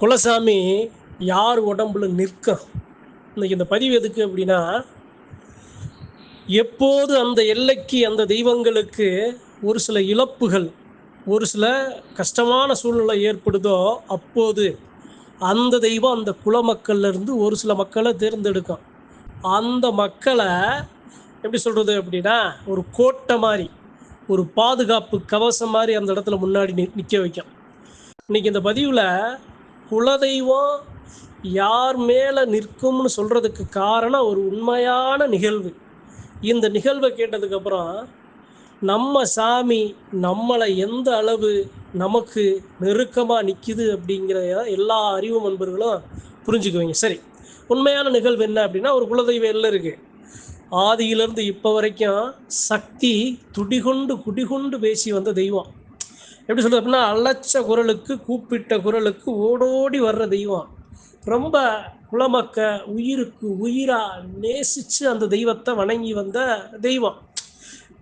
குலசாமி யார் உடம்புல நிற்கும் இன்னைக்கு இந்த பதிவு எதுக்கு அப்படின்னா எப்போது அந்த எல்லைக்கு அந்த தெய்வங்களுக்கு ஒரு சில இழப்புகள் ஒரு சில கஷ்டமான சூழ்நிலை ஏற்படுதோ அப்போது அந்த தெய்வம் அந்த குல மக்கள்ல இருந்து ஒரு சில மக்களை தேர்ந்தெடுக்கும். அந்த மக்களை எப்படி சொல்கிறது அப்படின்னா ஒரு கோட்டை மாதிரி ஒரு பாதுகாப்பு கவசம் மாதிரி அந்த இடத்துல முன்னாடி நிற்க வைக்கும். இன்றைக்கி இந்த பதிவில் குலதெய்வம் யார் மேலே நிற்கும்னு சொல்கிறதுக்கு காரணம் ஒரு உண்மையான நிகழ்வு. இந்த நிகழ்வை கேட்டதுக்கப்புறம் நம்ம சாமி நம்மளை எந்த அளவு நமக்கு நெருக்கமாக நிற்கிது அப்படிங்கிற எல்லா அறிவு நண்பர்களும் புரிஞ்சுக்குவீங்க. சரி உண்மையான நிகழ்வு என்ன அப்படின்னா ஒரு குலதெய்வம் எல்லாம் இருக்குது ஆதியிலேருந்து இப்போ வரைக்கும் சக்தி துடிகொண்டு குடிகொண்டு பேசி வந்த தெய்வம். எப்படி சொல்றது அப்படின்னா அலச்ச குரலுக்கு கூப்பிட்ட குரலுக்கு ஓடோடி வர்ற தெய்வம். ரொம்ப குலமக்க உயிருக்கு உயிரா நேசிச்சு அந்த தெய்வத்தை வணங்கி வந்த தெய்வம்.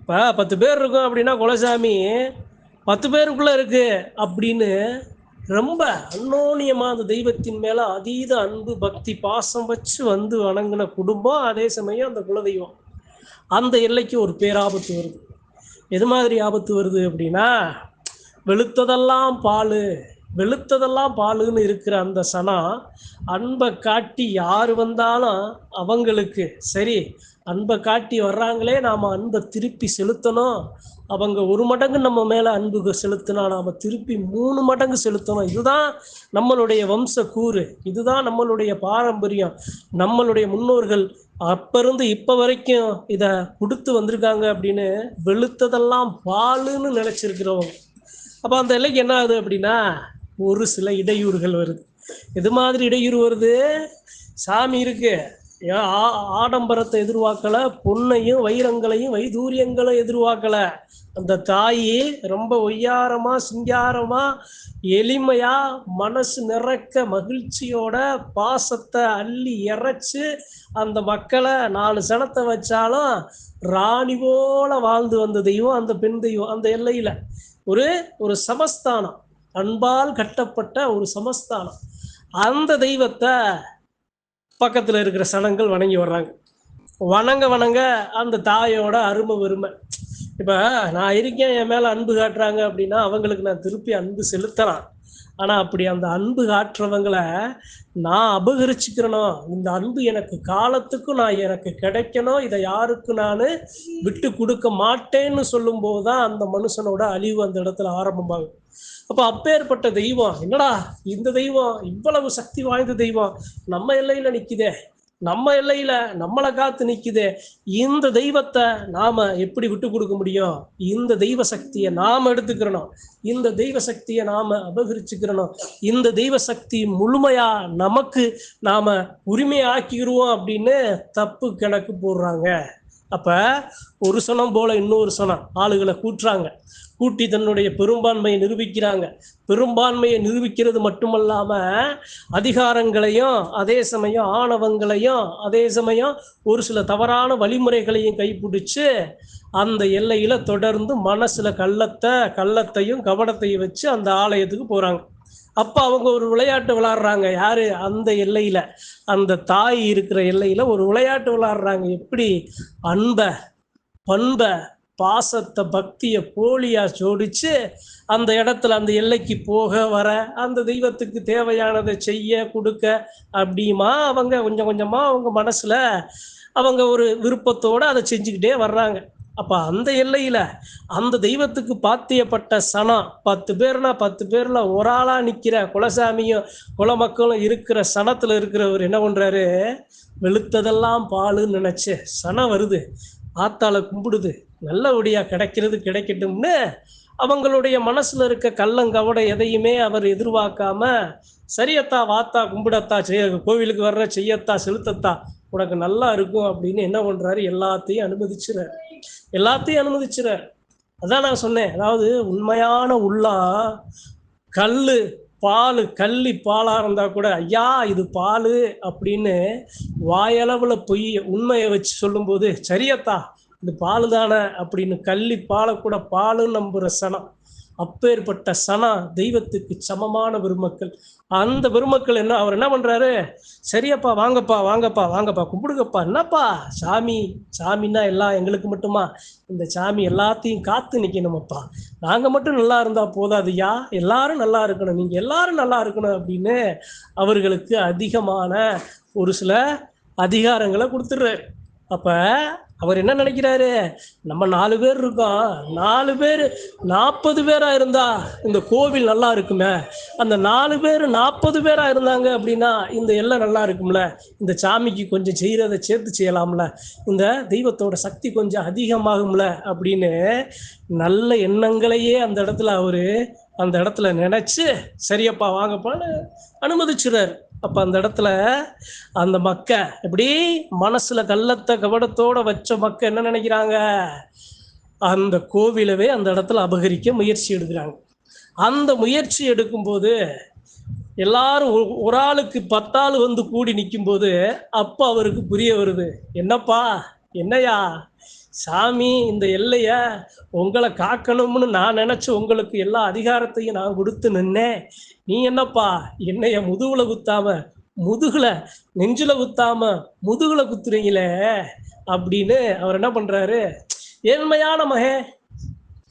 இப்போ பத்து பேர் இருக்கும் அப்படின்னா குலசாமி பத்து பேருக்குள்ள இருக்கு அப்படின்னு ரொம்ப அன்னோனியமாக அந்த தெய்வத்தின் மேலே அதீத அன்பு பக்தி பாசம் வச்சு வந்து வணங்கின குடும்பம் அதே சமயம் அந்த குலதெய்வம். அந்த எல்லைக்கு ஒரு பேராபத்து வருது. எது மாதிரி ஆபத்து வருது அப்படின்னா வெளுத்ததெல்லாம் பால் வெளுத்ததெல்லாம் பாலுன்னு இருக்கிற அந்த சனா அன்பை காட்டி யார் வந்தாலும் அவங்களுக்கு சரி அன்பை காட்டி வர்றாங்களே நாம் அன்பை திருப்பி செலுத்தணும். அவங்க ஒரு மடங்கு நம்ம மேலே அன்பு செலுத்தினா நாம் திருப்பி மூணு மடங்கு செலுத்தணும். இதுதான் நம்மளுடைய வம்ச கூறு இதுதான் நம்மளுடைய பாரம்பரியம். நம்மளுடைய முன்னோர்கள் அப்போ இருந்து இப்போ வரைக்கும் இதை கொடுத்து வந்திருக்காங்க அப்படின்னு வெளுத்ததெல்லாம் பாலுன்னு நினச்சிருக்கிறவங்க. அப்போ அந்த எல்லைக்கு என்ன ஆகுது அப்படின்னா ஒரு சில இடையூறுகள் வருது. எது மாதிரி இடையூறு வருது? சாமி இருக்கு. ஏன் ஆ- ஆடம்பரத்தை எதிர்பார்க்கல பொண்ணையும் வைரங்களையும் வைதூரியங்களும் எதிர்பார்க்கல. அந்த தாயி ரொம்ப ஒய்யாரமா சிங்காரமா எளிமையா மனசு நிறக்க மகிழ்ச்சியோட பாசத்தை அள்ளி இறைச்சு அந்த மக்களை நாலு சனத்தை வச்சாலும் ராணி போல வாழ்ந்து வந்த தெய்வம் அந்த பெண் தெய்வம் அந்த எல்லையில. ஒரு ஒரு சமஸ்தானம். அன்பால் கட்டப்பட்ட ஒரு சமஸ்தானம். அந்த தெய்வத்தை பக்கத்தில் இருக்கிற சனங்கள் வணங்கி வர்றாங்க. வணங்க வணங்க அந்த தாயோட அருமை வெறுமை. இப்போ நான் இருக்கேன் என் மேலே அன்பு காட்டுறாங்க அப்படின்னா அவங்களுக்கு நான் திருப்பி அன்பு செலுத்தலாம். ஆனால் அப்படி அந்த அன்பு காட்டுறவங்களை நான் அபகரிச்சுக்கிறணும் இந்த அன்பு எனக்கு காலத்துக்கும் நான் எனக்கு கிடைக்கணும் இதை யாருக்கும் நான் விட்டு கொடுக்க மாட்டேன்னு சொல்லும்போது தான் அந்த மனுஷனோட அழிவு அந்த இடத்துல ஆரம்பமாகும். அப்போ அப்பேற்பட்ட தெய்வம் என்னடா இந்த தெய்வம் இவ்வளவு சக்தி வாய்ந்த தெய்வம் நம்ம எல்லையில நிக்குதே நம்ம எல்லையில நம்மளை காத்து நிக்குதே. இந்த தெய்வத்தை நாம எப்படி விட்டு கொடுக்க முடியும்? இந்த தெய்வ சக்தியை நாம எடுத்துக்கிறணும். இந்த தெய்வ சக்தியை நாம அபகரிச்சுக்கிறணும். இந்த தெய்வ சக்தி முழுமையா நமக்கு நாம உரிமையாக்கிடுவோம் அப்படின்னு தப்பு கணக்கு போடுறாங்க. அப்போ ஒரு சனம் போல இன்னொரு சனம். ஆளுகளை கூட்டுறாங்க. கூட்டி தன்னுடைய பெரும்பான்மையை நிரூபிக்கிறாங்க. பெரும்பான்மையை நிரூபிக்கிறது மட்டுமல்லாமல் அதிகாரங்களையும் அதே சமயம் ஆணவங்களையும் அதே சமயம் ஒரு சில தவறான வழிமுறைகளையும் கைப்பிடிச்சு அந்த எல்லையில் தொடர்ந்து மனசில் கள்ளத்தை கள்ளத்தையும் கவனத்தையும் வச்சு அந்த ஆலயத்துக்கு போகிறாங்க அப்ப அவங்க ஒரு விளையாட்டு விளாடுறாங்க. யாரு? அந்த எல்லையில. அந்த தாய் இருக்கிற எல்லையில ஒரு விளையாட்டு விளாடுறாங்க. எப்படி? அன்பை பண்பை பாசத்தை பக்தியை போலியா ஜோடிச்சு அந்த இடத்துல அந்த எல்லைக்கு போக வர அந்த தெய்வத்துக்கு தேவையானதை செய்ய கொடுக்க அப்படிமா அவங்க கொஞ்சம் கொஞ்சமா அவங்க மனசுல அவங்க ஒரு விருப்பத்தோட அதை செஞ்சுக்கிட்டே வர்றாங்க. அப்ப அந்த எல்லையில அந்த தெய்வத்துக்கு பாத்தியப்பட்ட சனம் பத்து பேர்னா பத்து பேர்ல ஒரு ஆளா நிக்கிற குலசாமியும் குலமக்களும் இருக்கிற சனத்துல இருக்கிறவர் என்ன பண்றாரு? வெளுத்ததெல்லாம் பாலுன்னு நினைச்சு சனம் வருது. ஆத்தாளை கும்பிடுது. நல்லபடியா கிடைக்கிறது கிடைக்கட்டும்னு அவங்களுடைய மனசுல இருக்க கள்ளங்கவட எதையுமே அவர் எதிர்பார்க்காம சரியத்தா வாத்தா கும்பிடத்தா செய்ய கோவிலுக்கு வர்ற செய்யத்தா செலுத்தத்தா உனக்கு நல்லா இருக்கும் அப்படின்னு என்ன பண்றாரு? எல்லாத்தையும் அனுமதிச்சுறாரு. எல்லாத்தையும் அனுமதிச்சுறாரு அதான் நான் சொன்னேன். அதாவது உண்மையான உள்ளா கல்லு பால் கள்ளி பாலா இருந்தா கூட ஐயா இது பால் அப்படின்னு வாயளவுல பொய் உண்மையை வச்சு சொல்லும்போது சரியத்தா இது பால் தானே அப்படின்னு கள்ளி பாலை கூட பாலுன்னு நம்புற சனம். அப்பேற்பட்ட சனா தெய்வத்துக்கு சமமான பெருமக்கள். அந்த பெருமக்கள் என்ன அவர் என்ன பண்றாரு? சரியப்பா வாங்கப்பா வாங்கப்பா வாங்கப்பா கும்பிடுங்கப்பா என்னப்பா? சாமி சாமின்னா எல்லாம் எங்களுக்கு மட்டுமா? இந்த சாமி எல்லாத்தையும் காத்து நிற்கணுமப்பா நாங்கள் மட்டும் நல்லா இருந்தால் போதாதுயா எல்லாரும் நல்லா இருக்கணும். நீங்க எல்லாரும் நல்லா இருக்கணும் அப்படின்னு அவர்களுக்கு அதிகமான ஒரு சில அதிகாரங்களை கொடுத்துட்றாரு. அப்ப அவர் என்ன நினைக்கிறாரு? நம்ம நாலு பேர் இருக்கோம். நாலு பேர் நாற்பது பேரா இருந்தா இந்த கோவில் நல்லா இருக்குமே. அந்த நாலு பேர் நாற்பது பேரா இருந்தாங்க அப்படின்னா இந்த எல்லை நல்லா இருக்கும்ல. இந்த சாமிக்கு கொஞ்சம் செய்கிறத சேர்த்து செய்யலாம்ல. இந்த தெய்வத்தோட சக்தி கொஞ்சம் அதிகமாகும்ல அப்படின்னு நல்ல எண்ணங்களையே அந்த இடத்துல அவரு அந்த இடத்துல நினைச்சு சரியப்பா வாங்கப்பான்னு அனுமதிச்சுறாரு அப்ப அந்த இடத்துல அந்த மக்க எப்படி? மனசுல கள்ளத்தை கவனத்தோட வச்ச மக்க என்ன நினைக்கிறாங்க? அந்த கோவிலவே அந்த இடத்துல அபகரிக்க முயற்சி எடுக்கிறாங்க. அந்த முயற்சி எடுக்கும்போது எல்லாரும் ஒரு- ஒரு ஆளுக்கு பத்தாள் வந்து கூடி நிக்கும்போது அப்போ அவருக்கு புரிய வருது. என்னப்பா? என்னையா சாமி இந்த எல்லைய உங்களை காக்கணும்னு நான் நினைச்சு உங்களுக்கு எல்லா அதிகாரத்தையும் நான் கொடுத்து நின்னேன். நீ என்னப்பா என்னைய முதுகுல குத்தாம முதுகுல நெஞ்சுல குத்தாம முதுகுல குத்துறீங்களே அப்படின்னு அவர் என்ன பண்றாரு? ஏழ்மையான மகன்.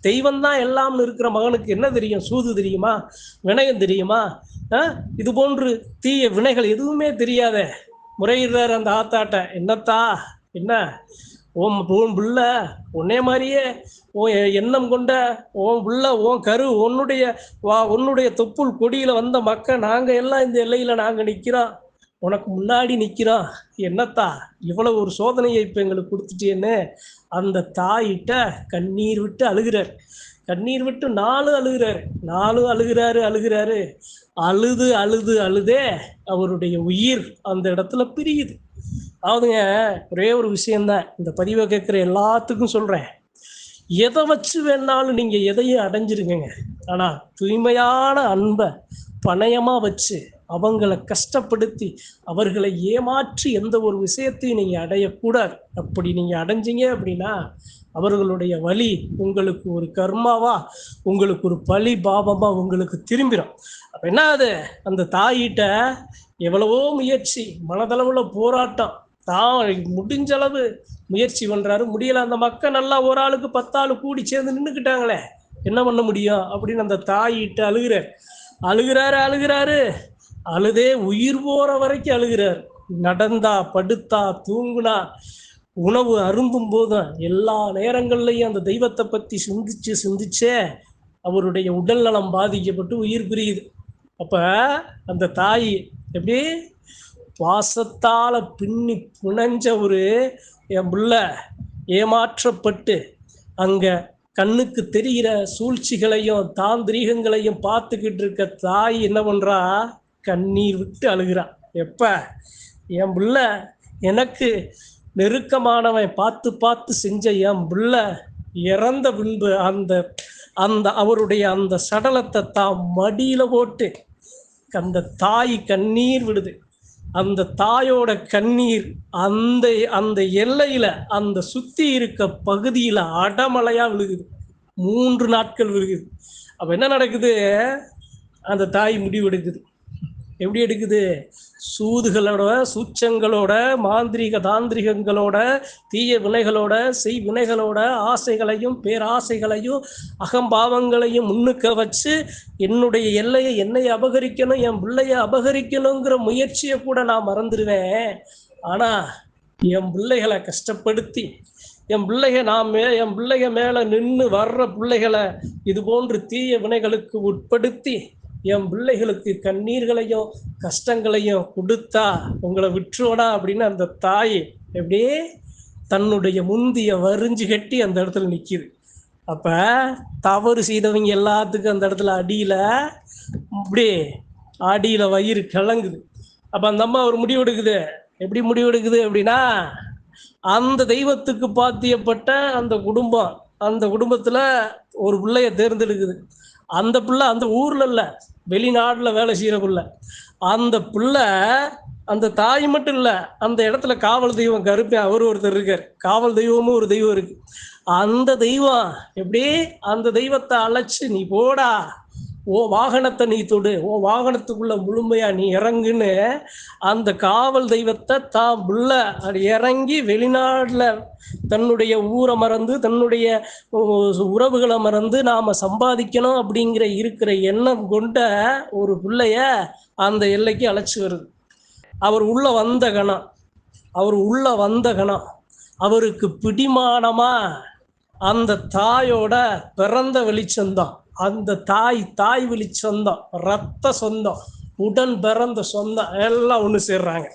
தெய்வம் தான் எல்லாம்னு இருக்கிற மகனுக்கு என்ன தெரியும்? சூது தெரியுமா? வினயம் தெரியுமா? ஆ? இது போன்று தீய வினைகள் எதுவுமே தெரியாத முறையிடுறாரு அந்த ஆத்தாட்ட. என்னத்தா? என்ன? உன் உன் புள்ள உன்னே மாதிரியே உன் எண்ணம் கொண்ட உன் புள்ள உன் கரு உன்னுடைய வா உன்னுடைய தொப்புள் கொடியில வந்த மக்கள் நாங்க எல்லாம் இந்த எல்லையில நாங்க நிக்கிறோம். உனக்கு முன்னாடி நிக்கிறோம். என்னத்தா இவ்வளவு ஒரு சோதனையை இப்ப எங்களுக்கு கொடுத்துட்டேன்னு அந்த தாயிட்ட கண்ணீர் விட்டு அழுகிறார். கண்ணீர் விட்டு நாலு அழுகிறாரு. நாலு அழுகிறாரு அழுகிறாரு. அழுது அழுது அழுதே அவருடைய உயிர் அந்த இடத்துல பிரியுது. அதாவதுங்க ஒரே ஒரு விஷயம்தான். இந்த பதிவை கேட்குற எல்லாத்துக்கும் சொல்கிறேன் எதை வச்சு வேணாலும் நீங்கள் எதையும் அடைஞ்சிருக்கங்க ஆனால் தூய்மையான அன்பை பணயமாக வச்சு அவங்கள கஷ்டப்படுத்தி அவர்களை ஏமாற்றி எந்த ஒரு விஷயத்தையும் நீங்கள் அடையக்கூடாது. அப்படி நீங்கள் அடைஞ்சிங்க அப்படின்னா அவர்களுடைய வழி உங்களுக்கு ஒரு கர்மாவா உங்களுக்கு ஒரு பழி பாபமா உங்களுக்கு திரும்பிடும் அப்போ என்ன அது அந்த தாயிட்ட எவ்வளவோ முயற்சி மனதளவில் போராட்டம் தான் முடிஞ்ச அளவு முயற்சி பண்ணுறாரு முடியலை அந்த மக்கள் நல்லா ஒரு ஆளுக்கு பத்தாள் கூடி சேர்ந்து நின்றுக்கிட்டாங்களே என்ன பண்ண முடியும்? அப்படின்னு அந்த தாயிட்டு அழுகிறார். அழுகிறாரு அழுகிறாரு. அழுதே உயிர் போகிற வரைக்கும் அழுகிறார். நடந்தா படுத்தா தூங்குனா உணவு அருந்தும் போதும். எல்லா நேரங்கள்லையும் அந்த தெய்வத்தை பற்றி சிந்திச்சு சிந்திச்சே அவருடைய உடல் நலம் பாதிக்கப்பட்டு உயிர் பிரியுது. அப்போ அந்த தாய் எப்படி? பாசத்தால் பின்னி புனைஞ்ச ஒரு என் புள்ள ஏமாற்றப்பட்டு அங்கே கண்ணுக்கு தெரிகிற சூழ்ச்சிகளையும் தாந்திரீகங்களையும் பார்த்துக்கிட்டு இருக்க தாய் என்ன பண்ணுறா கண்ணீர் விட்டு அழுகிறா. எப்போ? என் புள்ள எனக்கு நெருக்கமானவன் பார்த்து பார்த்து செஞ்ச என் புள்ள இறந்த பின்பு அந்த அந்த அவருடைய அந்த சடலத்தை தான் மடியில் போட்டு அந்த தாய் கண்ணீர் விடுது. அந்த தாயோட கண்ணீர் அந்த அந்த எல்லையில அந்த சுத்தி இருக்க பகுதியில அடமலையா விழுகுது. மூன்று நாட்கள் விழுகுது. அப்ப என்ன நடக்குது? அந்த தாய் முடிவெடுக்குது எப்படி எடுக்குது? சூதுகளோட சூச்சங்களோட மாந்திரீக தாந்திரிகங்களோட தீய வினைகளோட செய் வினைகளோட ஆசைகளையும் பேராசைகளையும் அகம்பாவங்களையும் முன்னுக்க வச்சு என்னுடைய எல்லையை என்னை அபகரிக்கணும் என் பிள்ளைய அபகரிக்கணுங்கிற முயற்சியை கூட நான் மறந்துடுவேன் ஆனால் என் பிள்ளைகளை கஷ்டப்படுத்தி என் பிள்ளைக நான் மே என் பிள்ளைக மேலே நின்று வர்ற பிள்ளைகளை இது போன்று தீய வினைகளுக்கு உட்படுத்தி என் பிள்ளைகளுக்கு கண்ணீர்களையும் கஷ்டங்களையும் கொடுத்தா உங்களை விட்டுருவோடா அப்படின்னு அந்த தாய் எப்படியே தன்னுடைய முந்திய வரிஞ்சு கட்டி அந்த இடத்துல நிற்கிது அப்போ தவறு செய்தவங்க எல்லாத்துக்கும் அந்த இடத்துல அடியில் அப்படியே அடியில் வயிறு கிளங்குது. அப்போ அந்த அம்மா ஒரு முடிவு எடுக்குது. எப்படி முடிவு எடுக்குது அப்படின்னா அந்த தெய்வத்துக்கு பாத்தியப்பட்ட அந்த குடும்பம் அந்த குடும்பத்தில் ஒரு பிள்ளைய தேர்ந்தெடுக்குது. அந்த பிள்ளை அந்த ஊர்ல இல்லை. வெளிநாட்டில் வேலை செய்கிற பிள்ளை. அந்த பிள்ளை அந்த தாய் மட்டும் இல்லை. அந்த இடத்துல காவல் தெய்வம் கருப்பேன் அவர் ஒருத்தர் இருக்கார். காவல் தெய்வமும் ஒரு தெய்வம் இருக்கு. அந்த தெய்வம் எப்படி அந்த தெய்வத்தை அழைச்சி நீ போடா ஓ வாகனத்தை நீ தொடு. ஓ வாகனத்துக்குள்ள முழுமையா நீ இறங்குன்னு அந்த காவல் தெய்வத்தை தான் புள்ள அது இறங்கி வெளிநாடுல தன்னுடைய ஊரை மறந்து தன்னுடைய உறவுகளை மறந்து நாம சம்பாதிக்கணும் அப்படிங்கிற இருக்கிற எண்ணம் கொண்ட ஒரு பிள்ளைய அந்த எல்லைக்கு அழைச்சி வருது. அவர் உள்ள வந்த கணம். அவர் உள்ள வந்த கணம். அவருக்கு பிடிமானமா அந்த தாயோட பிறந்த வெளிச்சம்தான் அந்த தாய் தாய் வழி சொந்தம் ரத்த சொந்தம் உடன் பிறந்த சொந்தம் எல்லாம் ஒன்று சேர்றாங்க.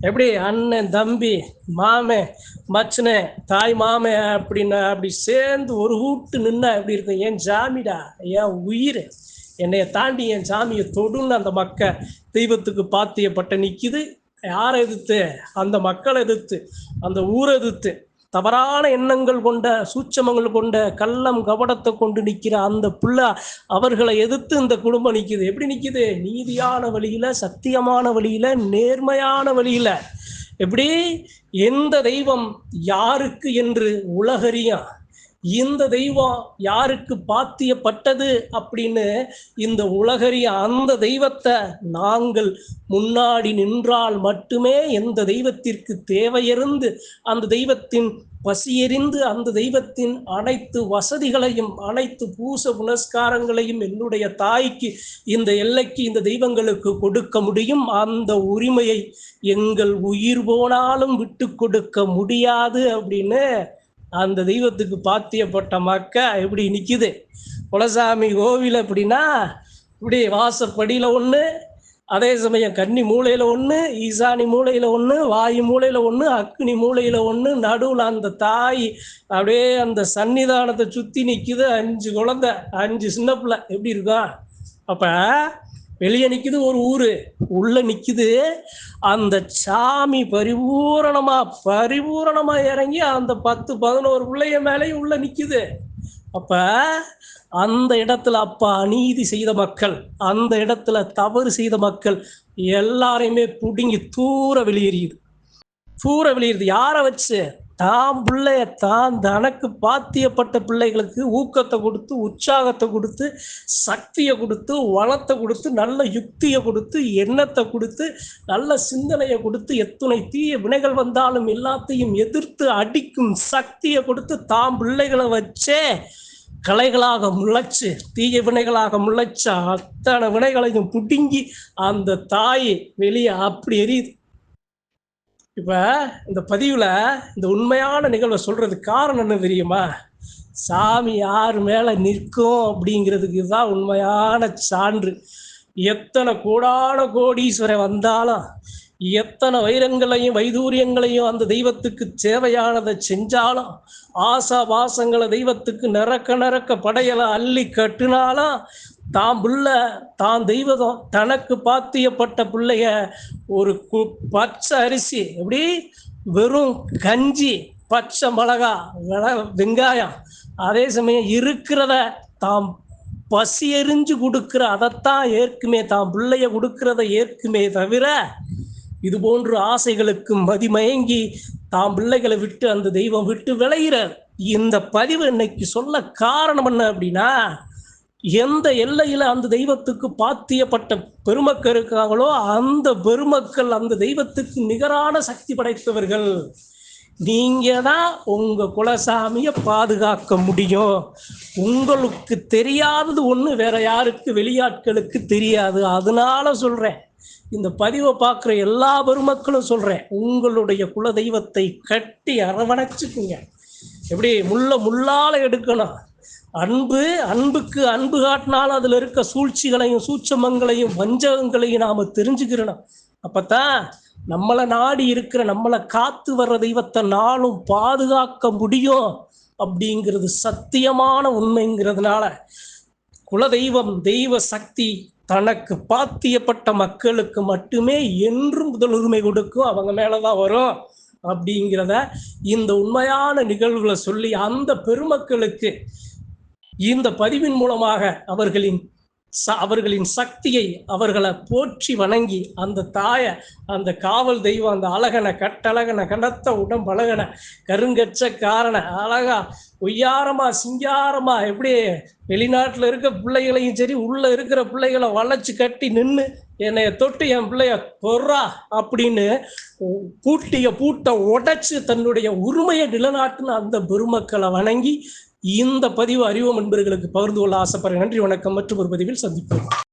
எப்படி? அண்ணன் தம்பி மாமே மச்சனே தாய் மாமே அப்படின்னு அப்படி சேர்ந்து ஒரு கூட்டு நின்னா எப்படி இருக்கும்? என் ஜாமிடா? என் உயிர்? என்னைய தாண்டி என் சாமியை தொடுன்னு அந்த மக்க தெய்வத்துக்கு பாத்தியப்பட்ட நிற்கிது யாரை எதிர்த்து? அந்த மக்களை எதிர்த்து அந்த ஊரை எதிர்த்து. தவறான எண்ணங்கள் கொண்ட சூட்சமங்கள் கொண்ட கள்ளம் கபடத்தை கொண்டு நிற்கிற அந்த புள்ள அவர்களை எதிர்த்து இந்த குடும்பம் நிற்கிது எப்படி நிற்கிது நீதியான வழியில சத்தியமான வழியில நேர்மையான வழியில. எப்படி? எந்த தெய்வம் யாருக்கு என்று உலகறியான் இந்த தெய்வம் யாருக்கு பாத்தியப்பட்டது அப்படின்னு இந்த உலகறிய அந்த தெய்வத்தை நாங்கள் முன்னாடி நின்றால் மட்டுமே எந்த தெய்வத்திற்கு தேவையிருந்து அந்த தெய்வத்தின் பசியறிந்து அந்த தெய்வத்தின் அனைத்து வசதிகளையும் அனைத்து பூச புனஸ்காரங்களையும் என்னுடைய தாய்க்கு இந்த எல்லைக்கு இந்த தெய்வங்களுக்கு கொடுக்க முடியும். அந்த உரிமையை எங்கள் உயிர் போனாலும் விட்டு கொடுக்க முடியாது அப்படின்னு அந்த தெய்வத்துக்கு பாத்தியப்பட்ட மக்க எப்படி நிற்கிது குலசாமி கோவில் அப்படின்னா இப்படி வாசப்படியில் ஒன்று அதே சமயம் கன்னி மூலையில் ஒன்று ஈசானி மூலையில் ஒன்று வாயு மூலையில் ஒன்று அக்னி மூலையில் ஒன்று நடுவில் அந்த தாய் அப்படியே அந்த சன்னிதானத்தை சுற்றி நிற்குது அஞ்சு குழந்தை அஞ்சு சின்ன பிள்ளை. எப்படி இருக்கும்? அப்போ வெளியே நிற்குது ஒரு ஊர். உள்ள நிற்குது அந்த சாமி பரிபூரணமா பரிபூரணமா இறங்கி அந்த பத்து பதினோரு பிள்ளைய மேலேயும் உள்ள நிற்குது அப்ப அந்த இடத்துல அப்ப அநீதி செய்த மக்கள் அந்த இடத்துல தவறு செய்த மக்கள் எல்லாரையுமே பிடுங்கி தூர வெளியேறியுது தூர வெளியேறுது. யாரை வச்சு? தான் பிள்ளைய தான் தனக்கு பாத்தியப்பட்ட பிள்ளைகளுக்கு ஊக்கத்தை கொடுத்து உற்சாகத்தை கொடுத்து சக்தியை கொடுத்து வளத்தை கொடுத்து நல்ல யுக்தியை கொடுத்து எண்ணத்தை கொடுத்து நல்ல சிந்தனையை கொடுத்து எத்துணை தீய வினைகள் வந்தாலும் எல்லாத்தையும் எதிர்த்து அடிக்கும் சக்தியை கொடுத்து தாம் பிள்ளைகளை வச்சே கலைகளாக முளைச்சு தீய வினைகளாக முளைச்ச அத்தனை வினைகளையும் புடுங்கி அந்த தாய் வெளியே அப்படி எரியுது இப்ப இந்த பதிவுல இந்த உண்மையான நிகழ்வை சொல்றதுக்கு காரணம் என்ன தெரியுமா? சாமி யார் மேல நிற்கும் அப்படிங்கிறதுக்கு தான் உண்மையான சான்று. எத்தனை கோடான கோடீஸ்வரன் வந்தாலும் எத்தனை வைரங்களையும் வைதூரியங்களையும் அந்த தெய்வத்துக்கு சேவையானதை செஞ்சாலும் ஆசா வாசங்களை தெய்வத்துக்கு நிறக்க நிறக்க படையலை அள்ளி கட்டுனாலும் தான் புள்ள தான் தெய்வதம் தனக்கு பாத்தியப்பட்ட பிள்ளைய ஒரு கு பச்சை அரிசி எப்படி? வெறும் கஞ்சி பச்சை மிளகா வெங்காயம். அதே சமயம் இருக்கிறத தாம் பசி எறிஞ்சு கொடுக்கிற அதைத்தான் ஏற்குமே தான் பிள்ளைய கொடுக்கிறத ஏற்குமே தவிர இது போன்ற ஆசைகளுக்கு மதிமயங்கி தாம் பிள்ளைகளை விட்டு அந்த தெய்வம் விட்டு விளையிற இந்த பதிவு இன்னைக்கு சொல்ல காரணம் என்ன அப்படின்னா எந்த எல்லையில அந்த தெய்வத்துக்கு பாத்தியப்பட்ட பெருமக்கள் இருக்காங்களோ அந்த பெருமக்கள் அந்த தெய்வத்துக்கு நிகரான சக்தி படைத்தவர்கள் நீங்க தான் உங்க குலசாமியை பாதுகாக்க முடியும். உங்களுக்கு தெரியாதது ஒன்று வேற யாருக்கு வெளியாட்களுக்கு தெரியாது. அதனால சொல்றேன் இந்த பதிவை பார்க்குற எல்லா பெருமக்களும் சொல்றேன் உங்களுடைய குல தெய்வத்தை கட்டி அரவணைச்சுக்குங்க. எப்படி முள்ள முள்ளால எடுக்கணும். அன்பு அன்புக்கு அன்பு காட்டினாலும் அதில் இருக்க சூழ்ச்சிகளையும் சூட்சமங்களையும் வஞ்சகங்களையும் நாம் தெரிஞ்சுக்கிறணும். அப்பத்தான் நம்மளை நாடி இருக்கிற நம்மளை காத்து வர்ற தெய்வத்தை நாளும் பாதுகாக்க முடியும் அப்படிங்கிறது சத்தியமான உண்மைங்கிறதுனால குலதெய்வம் தெய்வ சக்தி தனக்கு பாத்தியப்பட்ட மக்களுக்கு மட்டுமே என்றும் முதலுரிமை கொடுக்கும். அவங்க மேலதான் வரும் அப்படிங்கிறத இந்த உண்மையான நிகழ்வுகளை சொல்லி அந்த பெருமக்களுக்கு இந்த பதிவின் மூலமாக அவர்களின் ச அவர்களின் சக்தியை அவர்களை போற்றி வணங்கி அந்த தாயை அந்த காவல் தெய்வம் அந்த அழகனை கட்டழகனை கனத்த உடம்பழகனை கருங்கச்ச காரண அழகா ஒய்யாரமா சிங்காரமா எப்படி வெளிநாட்டில் இருக்க பிள்ளைகளையும் சரி உள்ள இருக்கிற பிள்ளைகளை வளைச்சு கட்டி நின்று என்னைய தொட்டு என் பிள்ளைய தொர்றா அப்படின்னு பூட்டிய பூட்டை உடைச்சு தன்னுடைய உரிமையை நிலநாட்டின அந்த பெருமக்களை வணங்கி இந்த பதிவு அறிவோம் என்பர்களுக்கு பகிர்ந்து கொள்ள ஆசைப்படுறேன் நன்றி வணக்கம். மற்றும் ஒரு பதிவில் சந்திப்போம்.